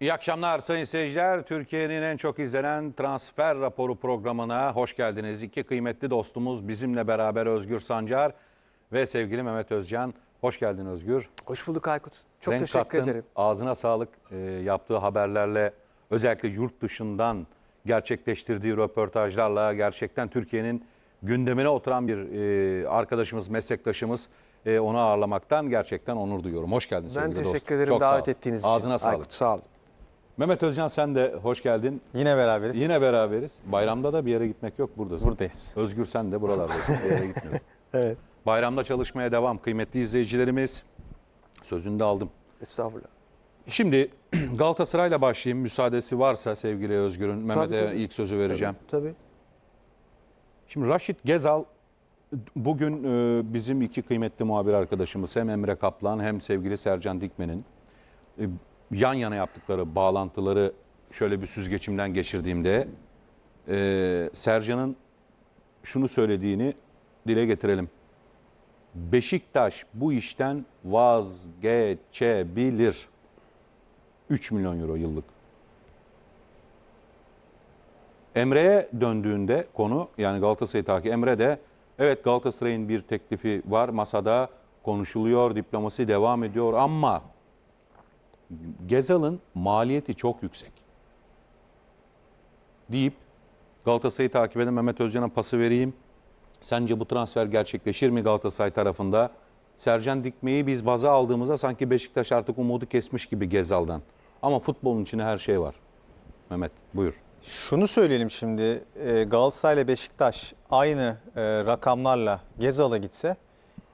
İyi akşamlar sayın seyirciler. Türkiye'nin en çok izlenen transfer raporu programına hoş geldiniz. İki kıymetli dostumuz bizimle beraber Özgür Sancar ve sevgili Mehmet Özcan. Hoş geldin Özgür. Hoş bulduk Aykut. Çok Renk teşekkür kattın. ederim. Ağzına sağlık. Ee, yaptığı haberlerle özellikle yurt dışından gerçekleştirdiği röportajlarla gerçekten Türkiye'nin gündemine oturan bir e, arkadaşımız, meslektaşımız e, onu ağırlamaktan gerçekten onur duyuyorum. Hoş geldin Ben sevgili dostum. teşekkür ederim Çok davet ettiğiniz için. Ağzına sağlık. Aykut sağ olun. Mehmet Özcan sen de hoş geldin. Yine beraberiz. Yine beraberiz. Bayramda da bir yere gitmek yok buradasın. buradayız. Özgür sen de buralardasın. Bir yere gitmiyorsun. Evet. Bayramda çalışmaya devam kıymetli izleyicilerimiz. Sözünü de aldım. Estağfurullah. Şimdi Galatasaray'la başlayayım. Müsaadesi varsa sevgili Özgür'ün. Mehmet'e tabii. ilk sözü vereceğim. Tabii. Şimdi Raşit Gezal bugün e, bizim iki kıymetli muhabir arkadaşımız hem Emre Kaplan hem sevgili Sercan Dikmen'in e, yan yana yaptıkları bağlantıları şöyle bir süzgeçimden geçirdiğimde e, Sercan'ın şunu söylediğini dile getirelim. Beşiktaş bu işten vazgeçebilir. 3 milyon euro yıllık. Emre'ye döndüğünde konu yani Galatasaray'ı takip Emre de evet Galatasaray'ın bir teklifi var masada konuşuluyor diplomasi devam ediyor ama Gezal'ın maliyeti çok yüksek deyip Galatasaray'ı takip eden Mehmet Özcan'a pası vereyim. Sence bu transfer gerçekleşir mi Galatasaray tarafında? Sercan Dikme'yi biz baza aldığımızda sanki Beşiktaş artık umudu kesmiş gibi Gezal'dan. Ama futbolun içinde her şey var. Mehmet buyur. Şunu söyleyelim şimdi. e, Galatasaray ile Beşiktaş aynı e, rakamlarla Gezal'a gitse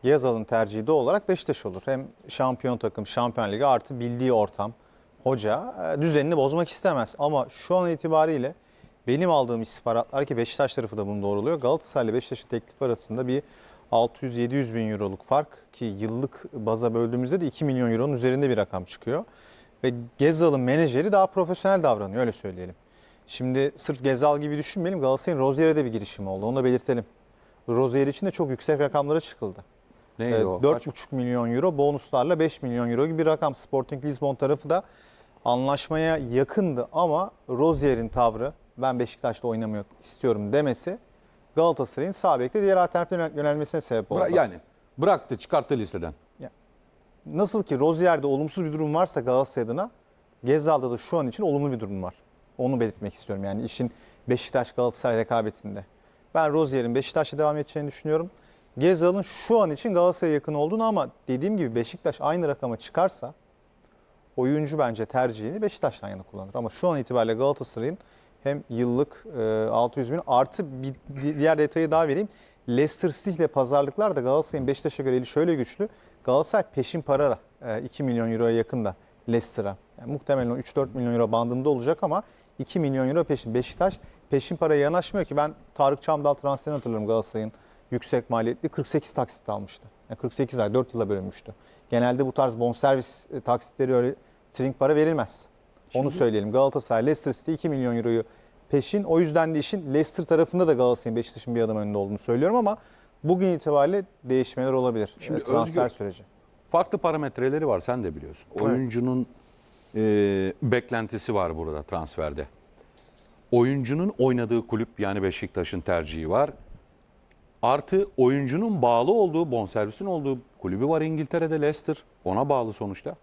Gezal'ın tercihi de olarak Beşiktaş olur. Hem şampiyon takım, şampiyon ligi artı bildiği ortam, hoca e, düzenini bozmak istemez. Ama şu an itibariyle benim aldığım istihbaratlar ki Beşiktaş tarafı da bunu doğruluyor. Galatasaray ile Beşiktaş'ın teklifi arasında bir 600-700 bin euroluk fark ki yıllık baza böldüğümüzde de 2 milyon euronun üzerinde bir rakam çıkıyor. Ve Gezal'ın menajeri daha profesyonel davranıyor öyle söyleyelim. Şimdi sırf Gezal gibi düşünmeyelim. Galatasaray'ın Rozier'e de bir girişimi oldu. Onu da belirtelim. Rozier için de çok yüksek rakamlara çıkıldı. Neydi Ee, o? Kaç- 4,5 milyon euro bonuslarla 5 milyon euro gibi bir rakam. Sporting Lisbon tarafı da anlaşmaya yakındı ama Rozier'in tavrı ben Beşiktaş'ta oynamak istiyorum demesi Galatasaray'ın sağ bekle diğer alternatif yönelmesine sebep oldu. Bıra- yani bıraktı çıkarttı listeden. Nasıl ki Rozier'de olumsuz bir durum varsa Galatasaray adına Gezal'da da şu an için olumlu bir durum var. Onu belirtmek istiyorum yani işin Beşiktaş Galatasaray rekabetinde. Ben Rozier'in Beşiktaş'ta devam edeceğini düşünüyorum. Gezal'ın şu an için Galatasaray'a yakın olduğunu ama dediğim gibi Beşiktaş aynı rakama çıkarsa oyuncu bence tercihini Beşiktaş'tan yana kullanır. Ama şu an itibariyle Galatasaray'ın hem yıllık e, 600 bin artı bir di- diğer detayı daha vereyim. Leicester City ile pazarlıklar da Galatasaray'ın Beşiktaş'a göre eli şöyle güçlü. Galatasaray peşin para da e, 2 milyon euroya yakın da Leicester'a. Yani muhtemelen o 3-4 milyon euro bandında olacak ama 2 milyon euro peşin. Beşiktaş peşin paraya yanaşmıyor ki ben Tarık Çamdal transferini hatırlıyorum Galatasaray'ın yüksek maliyetli 48 taksit almıştı. Yani 48 ay 4 yıla bölünmüştü. Genelde bu tarz bonservis e, taksitleri öyle trink para verilmez. Onu söyleyelim. Galatasaray Leicester City 2 milyon euroyu peşin. O yüzden de işin Leicester tarafında da Galatasaray'ın Beşiktaş'ın bir adım önünde olduğunu söylüyorum ama bugün itibariyle değişmeler olabilir. Şimdi e, transfer Özgür- süreci. Farklı parametreleri var sen de biliyorsun. Oyuncunun e, beklentisi var burada transferde. Oyuncunun oynadığı kulüp yani Beşiktaş'ın tercihi var. Artı oyuncunun bağlı olduğu, bonservisin olduğu kulübü var İngiltere'de Leicester. Ona bağlı sonuçta.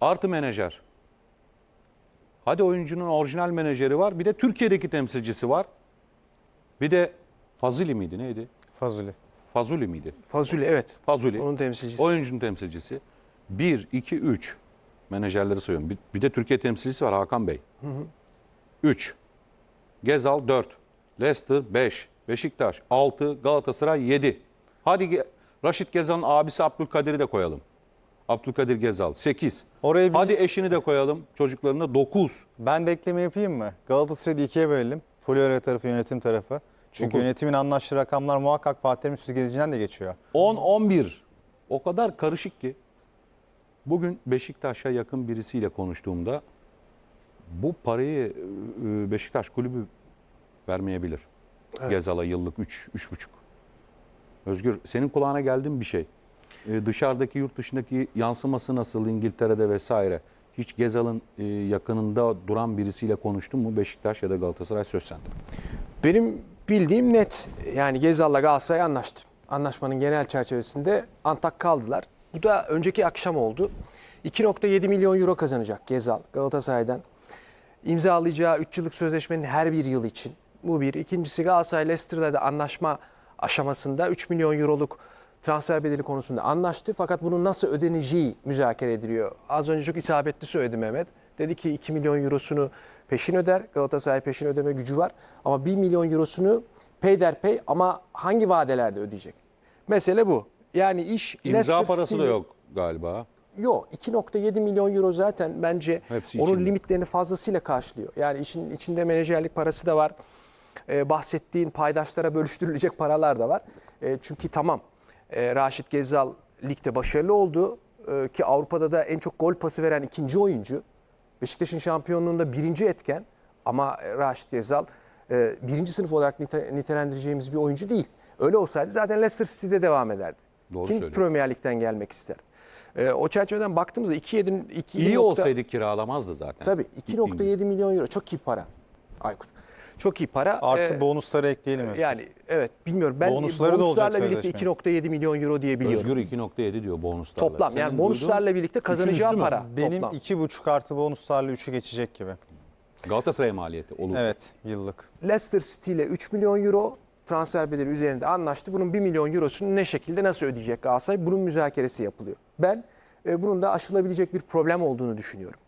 Artı menajer. Hadi oyuncunun orijinal menajeri var. Bir de Türkiye'deki temsilcisi var. Bir de Fazili miydi neydi? Fazuli. Fazuli miydi? Fazuli evet. Fazuli. Onun temsilcisi. Oyuncunun temsilcisi. 1, 2, 3 menajerleri sayıyorum. Bir, bir de Türkiye temsilcisi var Hakan Bey. 3. Gezal 4. Leicester 5. Beşiktaş 6. Galatasaray 7. Hadi Raşit Gezal'ın abisi Abdülkadir'i de koyalım. Abdülkadir Gezal 8. Oraya bir, Hadi eşini de koyalım. Çocuklarına 9. ben de ekleme yapayım mı? Galatasaray'ı ikiye bölelim. Flora tarafı, yönetim tarafı. Çünkü Dokuz. yönetimin anlaştığı rakamlar muhakkak Fatih Terim süzgecinden de geçiyor. 10, 11. O kadar karışık ki. Bugün Beşiktaş'a yakın birisiyle konuştuğumda bu parayı e, Beşiktaş kulübü vermeyebilir. Gezal'a yıllık 3, 3,5. Özgür senin kulağına geldi mi bir şey? E, Dışarıdaki yurt dışındaki yansıması nasıl İngiltere'de vesaire? Hiç Gezal'ın e, yakınında duran birisiyle konuştun mu? Beşiktaş ya da Galatasaray söz sende. Benim bildiğim net. Yani Gezal'la Galatasaray anlaştı. Anlaşmanın genel çerçevesinde Antak kaldılar. Bu da önceki akşam oldu. 2.7 milyon euro kazanacak Gezal Galatasaray'dan. İmzalayacağı 3 yıllık sözleşmenin her bir yıl için. Bu bir. İkincisi Galatasaray Leicester'la da anlaşma aşamasında 3 milyon euroluk transfer bedeli konusunda anlaştı. Fakat bunun nasıl ödeneceği müzakere ediliyor. Az önce çok isabetli söyledi Mehmet. Dedi ki 2 milyon eurosunu peşin öder. Galatasaray peşin ödeme gücü var. Ama 1 milyon eurosunu peyderpey ama hangi vadelerde ödeyecek? Mesele bu. Yani iş İmza Leicester parası da City'yle- yok galiba. Yok 2.7 milyon euro zaten bence Hepsi onun içinde. limitlerini fazlasıyla karşılıyor. Yani işin içinde menajerlik parası da var. Ee, bahsettiğin paydaşlara bölüştürülecek paralar da var. Ee, çünkü tamam e, Raşit Gezzal ligde başarılı oldu Ee, ki Avrupa'da da en çok gol pası veren ikinci oyuncu. Beşiktaş'ın şampiyonluğunda birinci etken ama e, Raşit Gezzal e, birinci sınıf olarak nite- nitelendireceğimiz bir oyuncu değil. Öyle olsaydı zaten Leicester City'de devam ederdi. Doğru Kim söylüyorsun. Premier Lig'den gelmek ister? O çerçeveden baktığımızda 2.7 2 İyi olsaydı kiralamazdı zaten. Tabii 2.7 milyon euro çok iyi para. Aykut. Çok iyi para. Artı Ee, bonusları ekleyelim. yani evet bilmiyorum. Ben Bonusları bonuslarla birlikte sözleşmenin. 2.7 milyon euro diye biliyorum. Özgür 2.7 diyor bonuslarla. Toplam Senin yani bonuslarla duyduğun birlikte kazanacağı para. Benim toplam. iki buçuk artı bonuslarla 3'ü geçecek gibi. Galatasaray maliyeti olursa. Evet yıllık. Leicester City ile 3 milyon euro transfer bedeli üzerinde anlaştı. Bunun 1 milyon eurosunu ne şekilde nasıl ödeyecek Galatasaray? Bunun müzakeresi yapılıyor. Ben e, bunun da aşılabilecek bir problem olduğunu düşünüyorum.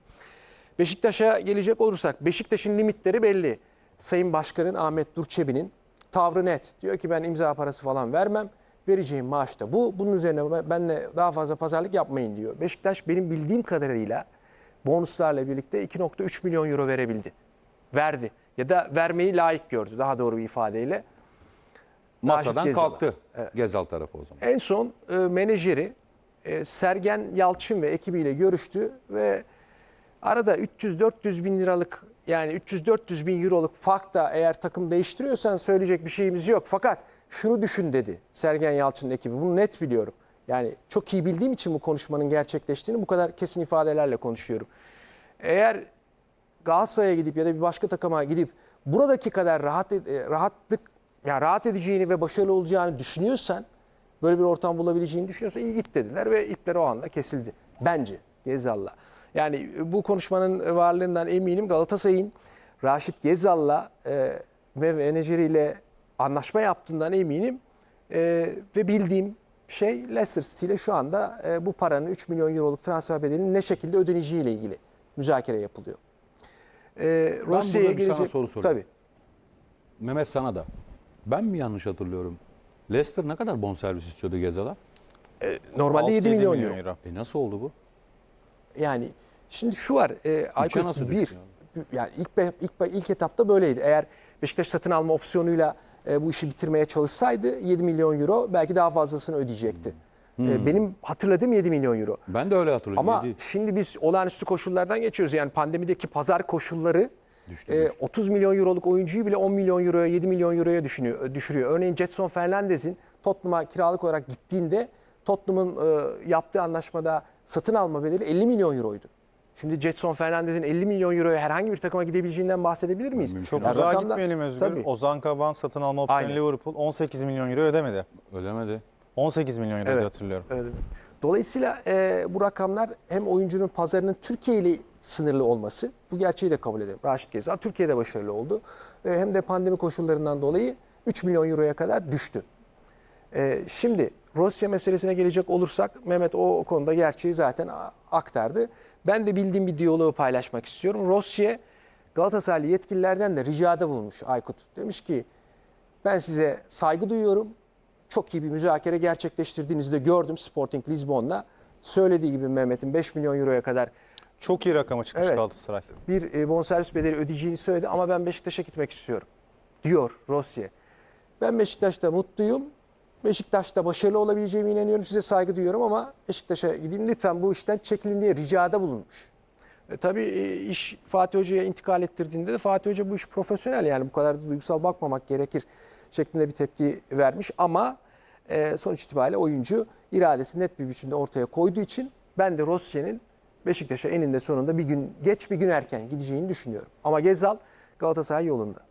Beşiktaş'a gelecek olursak Beşiktaş'ın limitleri belli. Sayın Başkan'ın Ahmet Durçebi'nin tavrı net. Diyor ki ben imza parası falan vermem. Vereceğim maaş da bu. Bunun üzerine benle daha fazla pazarlık yapmayın diyor. Beşiktaş benim bildiğim kadarıyla bonuslarla birlikte 2.3 milyon euro verebildi. Verdi. Ya da vermeyi layık gördü daha doğru bir ifadeyle. Masadan Gezal'a. kalktı Gezal tarafı o zaman. En son e, menajeri e, Sergen Yalçın ve ekibiyle görüştü ve arada 300-400 bin liralık yani 300-400 bin euroluk fark da eğer takım değiştiriyorsan söyleyecek bir şeyimiz yok. Fakat şunu düşün dedi Sergen Yalçın'ın ekibi. Bunu net biliyorum. Yani çok iyi bildiğim için bu konuşmanın gerçekleştiğini bu kadar kesin ifadelerle konuşuyorum. Eğer Galatasaray'a gidip ya da bir başka takıma gidip buradaki kadar rahat e, rahatlık yani rahat edeceğini ve başarılı olacağını düşünüyorsan böyle bir ortam bulabileceğini düşünüyorsan iyi git dediler ve ipler o anda kesildi. Bence Gezal'la. Yani bu konuşmanın varlığından eminim Galatasaray'ın Raşit Gezal'la e, ve menajeriyle anlaşma yaptığından eminim. E, ve bildiğim şey Leicester City ile şu anda e, bu paranın 3 milyon euroluk transfer bedelinin ne şekilde ödeneceği ile ilgili müzakere yapılıyor. E, Rusya'ya burada bir sana gelecek. soru sorayım. Tabii. Mehmet sana da. Ben mi yanlış hatırlıyorum? Leicester ne kadar bonservis istiyordu Gezal'a? Normalde 7 6-7 milyon, euro. E nasıl oldu bu? Yani şimdi şu var. E, Aykut, nasıl bir, yani ilk, ilk, ilk etapta böyleydi. Eğer Beşiktaş satın alma opsiyonuyla e, bu işi bitirmeye çalışsaydı 7 milyon euro belki daha fazlasını ödeyecekti. E, benim hatırladığım 7 milyon euro. Ben de öyle hatırlıyorum. Ama Yedi. şimdi biz olağanüstü koşullardan geçiyoruz. Yani pandemideki pazar koşulları Düştü, e, düştü. 30 milyon euroluk oyuncuyu bile 10 milyon euroya 7 milyon euroya düşünüyor, düşürüyor. Örneğin Jetson Fernandez'in Tottenham'a kiralık olarak gittiğinde Tottenham'ın e, yaptığı anlaşmada satın alma bedeli 50 milyon euroydu. Şimdi Jetson Fernandez'in 50 milyon euroya herhangi bir takıma gidebileceğinden bahsedebilir miyiz? Mümkün Çok Yani uzağa rakamlar- gitmeyelim Özgür. Tabii. Ozan Kaban satın alma opsiyonu Aynen. Liverpool 18 milyon euro ödemedi. Ölemedi. 18 milyon euro Evet. hatırlıyorum. Evet. Dolayısıyla e, bu rakamlar hem oyuncunun pazarının Türkiye ile sınırlı olması, bu gerçeği de kabul edelim. Raşit Gezal Türkiye'de başarılı oldu. E, hem de pandemi koşullarından dolayı 3 milyon euroya kadar düştü. E, şimdi Rusya meselesine gelecek olursak Mehmet o, o konuda gerçeği zaten aktardı. Ben de bildiğim bir diyaloğu paylaşmak istiyorum. Rusya Galatasaraylı yetkililerden de ricada bulunmuş Aykut. Demiş ki ben size saygı duyuyorum. Çok iyi bir müzakere gerçekleştirdiğinizde gördüm Sporting Lisbon'la. Söylediği gibi Mehmet'in 5 milyon euroya kadar Çok iyi rakama çıkmış Evet. Galatasaray. bir e, bonservis bedeli ödeyeceğini söyledi ama ben Beşiktaş'a gitmek istiyorum diyor Rossi. Ben Beşiktaş'ta mutluyum. Beşiktaş'ta başarılı olabileceğime inanıyorum. Size saygı duyuyorum ama Beşiktaş'a gideyim lütfen bu işten çekilin diye ricada bulunmuş. E, tabii e, iş Fatih Hoca'ya intikal ettirdiğinde de Fatih Hoca bu iş profesyonel yani bu kadar da duygusal bakmamak gerekir şeklinde bir tepki vermiş ama e, sonuç itibariyle oyuncu iradesi net bir biçimde ortaya koyduğu için ben de Rossi'nin Beşiktaş'a eninde sonunda bir gün geç bir gün erken gideceğini düşünüyorum. Ama Gezal Galatasaray yolunda.